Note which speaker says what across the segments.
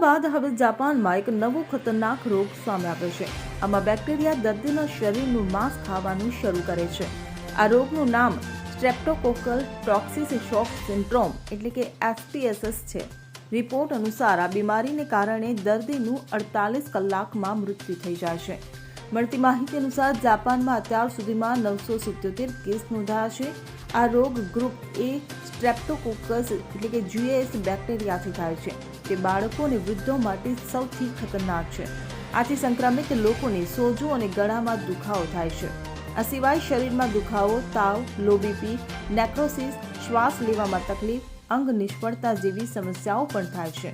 Speaker 1: બાદ હવે જાપાનમાં એક નવો ખતરનાક રોગ સામે આવ્યો છે. આમાં બેક્ટેરિયા દર્દીના શરીરનું માંસ ખાવાનું શરૂ કરે છે. આ રોગનું નામ સ્ટ્રેપ્ટોકોકલ ટોક્સિસ શોક સિન્ડ્રોમ એટલે કે એસપીએસએસ છે. રિપોર્ટ અનુસાર આ બીમારીને કારણે દર્દીનું અડતાલીસ કલાકમાં મૃત્યુ થઈ જાય છે. મળતી માહિતી અનુસાર જાપાનમાં અત્યાર સુધીમાં નવસો સિત્યોતેર કેસ નોંધાયા છે. આ રોગ ગ્રુપ એ સ્ટ્રેપ્ટોકોકસ એટલે કે જીએસ બેક્ટેરિયાથી થાય છે તે બાળકો અને વૃદ્ધો માટે સૌથી ખતરનાક છે. આથી સંક્રમિત લોકોને સોજો અને ગળામાં દુખાવો થાય છે. આ સિવાય શરીરમાં દુખાવો, તાવ, લો બીપી નેક્રોસિસ, શ્વાસ લેવામાં તકલીફ, અંગ નિષ્ફળતા જેવી સમસ્યાઓ પણ થાય છે.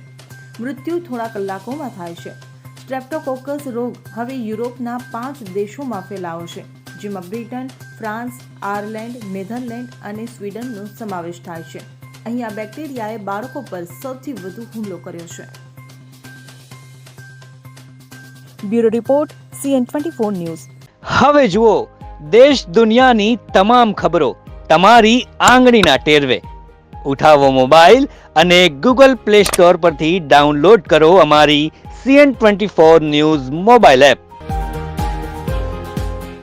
Speaker 1: મૃત્યુ થોડા કલાકોમાં થાય છે. સ્ટ્રેપ્ટોકોકસ રોગ હવે યુરોપના પાંચ દેશોમાં ફેલાયો છે. જેમાં બ્રિટન, ફ્રાન્સ, આયર્લેન્ડ, નેધરલેન્ડ અને સ્વીડનનો સમાવેશ થાય છે. અહીં આ બેક્ટેરિયાએ બાળકો પર સૌથી વધુ હુમલો કર્યો છે. Bureau report, CN twenty four news.
Speaker 2: હવે જુઓ, દેશ દુનિયાની તમામ ખબરો તમારી આંગળીના ટેરવે. ઉઠાવો મોબાઈલ અને ગૂગલ પ્લે સ્ટોર પરથી ડાઉનલોડ કરો અમારી CN twenty four news mobile app.